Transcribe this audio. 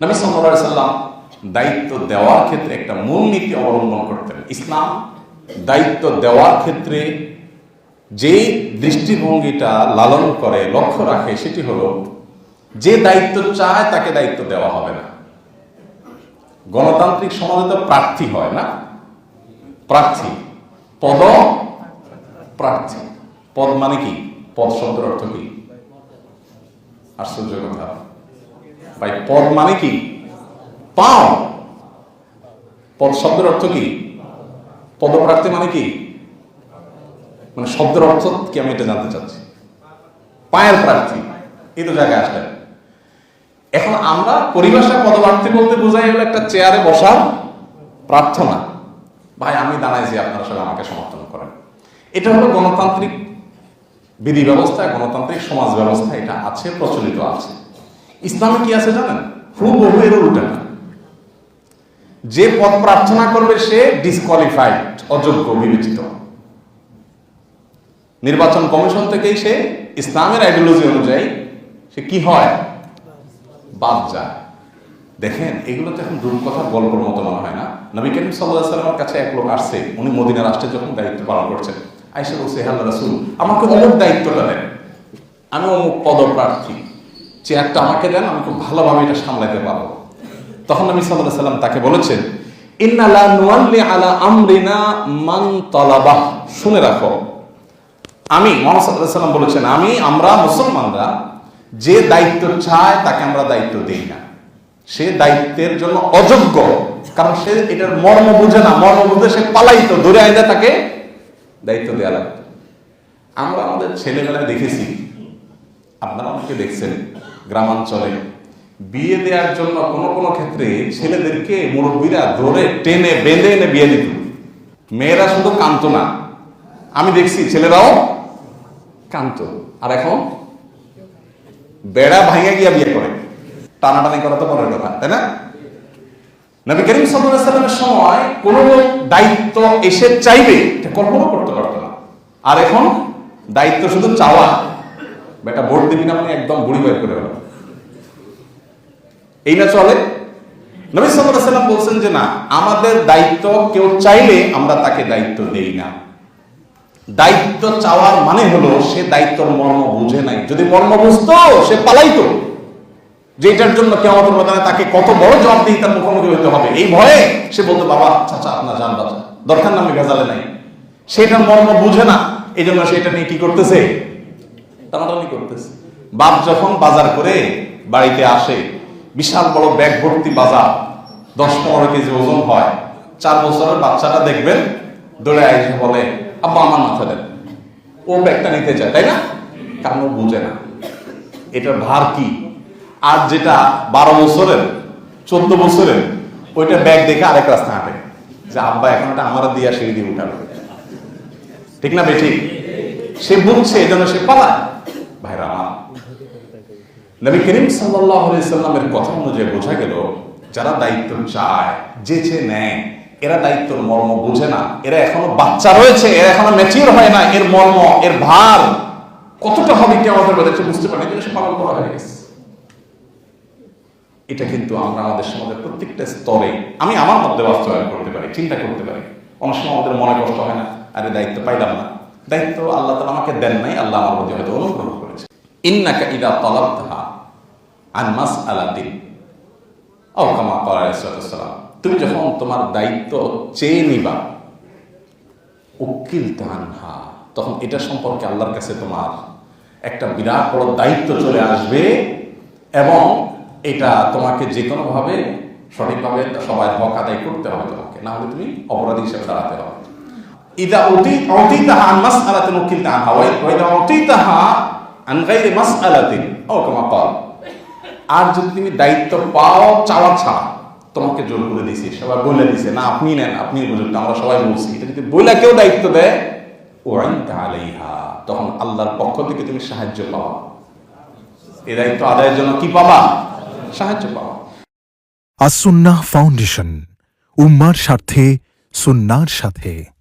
নবী সাল্লাল্লাহু সাল্লাম দায়িত্ব দেওয়ার ক্ষেত্রে একটা মূল নীতি অবলম্বন করতেন। ইসলাম দায়িত্ব দেওয়ার ক্ষেত্রে যে দৃষ্টিভঙ্গিটা লালন করে, লক্ষ্য রাখে, সেটি হলো যে দায়িত্ব চায় তাকে দায়িত্ব দেওয়া হবে না। গণতান্ত্রিক সমাজে তো প্রার্থী হয় না? প্রার্থী। পদ? প্রার্থী। পদ মানে কি? পদ শব্দের অর্থ কি? আশ্চর্য কথা। ভাই, পদ মানে কি? পাও। পদ শব্দের অর্থ কি? পদপ্রার্থী মানে কি? মানে শব্দের অর্থ কি আমি এটা জানতে চাচ্ছি? পায়ের প্রার্থী। এই তো জায়গায় আসলেন। এখন আমরা পরিভাষা পদপ্রার্থী বলতে বোঝাই হলো একটা চেয়ারে বসার প্রার্থনা। ভাই, আমি দাঁড়াইছি আপনারা সবাই আমাকে সমর্থন করেন। এটা হলো গণতান্ত্রিক বিধি ব্যবস্থা, গণতান্ত্রিক সমাজ ব্যবস্থা, এটা আছে, প্রচলিত আছে। ইসলামে কি আছে জানেন? হুবহু এর উল্টা। যে পদ প্রার্থনা করবে সে ডিসকোয়ালিফাইড অযোগ্য, বিবেচিত। নির্বাচন কমিশন থেকেই সে ইসলামের আইডিওলজি অনুযায়ী সে কি হয়? বাদ যায়। দেখেন, এগুলো তো এখন কথা গল্পের মতো মনে হয় না। নবী করিম সাল্লাহ সাল্লামের কাছে এক লোক আসছে, উনি মদিনা রাষ্ট্রে যখন দায়িত্ব পালন করছেন আইসা বলছে হাল্লা রাসুল, আমাকে অমুক দায়িত্বটা দেন। আমি অমুক পদপ্রার্থী চেয়ারটা আমাকে দেন, আমি খুব ভালোভাবে এটা সামলাতে পারব। তখন নবী সাল্লাহ সাল্লাম তাকে বলেছেন আলা আমরিনা মান তলাবাহ শুনে রাখো, আমি, মোহাম্মদ বলেছেন, আমি, আমরা মুসলমানরা যে দায়িত্ব চায় তাকে আমরা দায়িত্ব দেই না। সে দায়িত্বের জন্য অযোগ্য, কারণ সে এটার মর্ম বুঝে না। মর্ম বুঝে সে পালাইতো, দূরে আইলে তাকে দায়িত্ব দেওয়া লাগতো। আমরা আমাদের ছেলেবেলায় দেখেছি, আপনারা অনেকে দেখছেন গ্রামাঞ্চলে। বিয়ে দেওয়ার জন্য কোনো কোনো ক্ষেত্রে ছেলেদেরকে মুরব্বীরা ধরে টেনে, বেঁধে এনে বিয়ে দিত। মেয়েরা শুধু কান্ত না। আমি দেখছি ছেলেরাও কান্ত আর এখন? বেড়া ভাঙে গিয়া বিয়ে করে। টানাটানি করা তো পরের কথা, তাই না? নবী করিম সাল্লামের সময় কোন দায়িত্ব এসে চাইবে কল্পনা করতে পারতো না। আর এখন দায়িত্ব শুধু চাওয়া। দিবি না একদম বুড়ি বের করে দেবেন এই না চলে? নবী সাল্লাম বলছেন যে না, আমাদের দায়িত্ব কেউ চাইলে আমরা তাকে দায়িত্ব দেই না। দায়িত্ব চাওয়ার মানে হলো সে দায়িত্বর মর্ম বুঝে নাই। যদি মর্ম বুঝতো, সে পালাইতো। যে এটার জন্য তাকে কত বড় জবাব দিয়ে তার মুখোমুখি হতে হবে। এই ভয়ে সে বলতো, বাবা, চাচা, আপনার দরকার নামে ভেজালে নাই। সেটার মর্ম বুঝে না। এই জন্য সেটা নিয়ে কি করতেছে? টানাটানি করতেছে। বাপ যখন বাজার করে বাড়িতে আসে, বিশাল বড় ব্যাগ ভর্তি বাজার, দশ পনেরো কেজি ওজন হয়। চার বছরের বাচ্চাটা দেখবেন, দৌড়ে আইসে বলে, আব্বা, আমার মাথা দেন। ও ব্যাগটা নিতে চায় তাই না? কারণ ও বুঝে না। এটার ভার কি? আর যেটা বারো বছরের, চোদ্দ বছরের, ওইটা ব্যাগ দেখে আরেক রাস্তা হাঁটে। যে, আব্বা, এখন এটা আমার দিয়া সিঁড়ি দিয়ে উঠাবে। ঠিক না, বেঠিক? সে বুঝছে এই জন্য সে পালায়। নবী করিম সাল্লামের কথা অনুযায়ী বোঝা গেল, যারা দায়িত্ব চায় যে চেয়ে নেয়, এরা দায়িত্বর মর্ম বুঝে না। এরা এখনও বাচ্চা রয়েছে, এরা এখনও ম্যাচিওর হয় না, এর মর্ম, এর ভার কতটা হবে কি আমাদের বেড়েছে বুঝতে পারে সে পালন করা হয়ে গেছে। এটা কিন্তু আমরা আমাদের সমাজের প্রত্যেকটা স্তরে, আমি আমার মধ্যে বাস্তবায়ন করতে পারি, চিন্তা করতে পারি। অনেক সময় আমাদের মনে কষ্ট হয় না, আরে দায়িত্ব পাইলাম না। দায়িত্ব আল্লাহ তালা আমাকে দেন নাই, আল্লাহ আমার মধ্যে হয়তো অনুগ্রহ করেছে। ইন্নাকা ইদা তলাব তাহা আন মাস আলাদিন ও কামা কলাম তুমি যখন তোমার দায়িত্ব চেয়ে নিবা, উকিল তানহা, তখন এটা সম্পর্কে আল্লাহর কাছে তোমার একটা বিরাট বড় দায়িত্ব চলে আসবে এবং এটা তোমাকে যে কোনোভাবে সঠিকভাবে সবাই হক আদায় করতে হবে তোমাকে। না হলে তুমি অপরাধী হিসেবে দাঁড়াতে হবে ইদা অতি অতিতাহা আন মাসআলাতিন উকিল তানহা। ওয়া ইদা অতিতাহা আন গায়রি মাসআলাতিন। ও কামা আর যদি তুমি দায়িত্ব পাও, চাওয়া ছাড়া, তোমাকে জোর করে দিছি সবাই বলে দিছে না, আপনি নেন, আপনি বুঝুন, আমরা সবাই বলছি। এটা যদি বইলা কেউ দায়িত্ব দেয় ওয়াইনটা আলাইহা, তখন আল্লাহর পক্ষ থেকে তুমি সাহায্য পাবা। এই দায়িত্ব আদায়ের জন্য কি পাবা? সাহায্য পাবা। আসুন্নাহ ফাউন্ডেশন, উম্মার স্বার্থে, সুন্নার সাথে।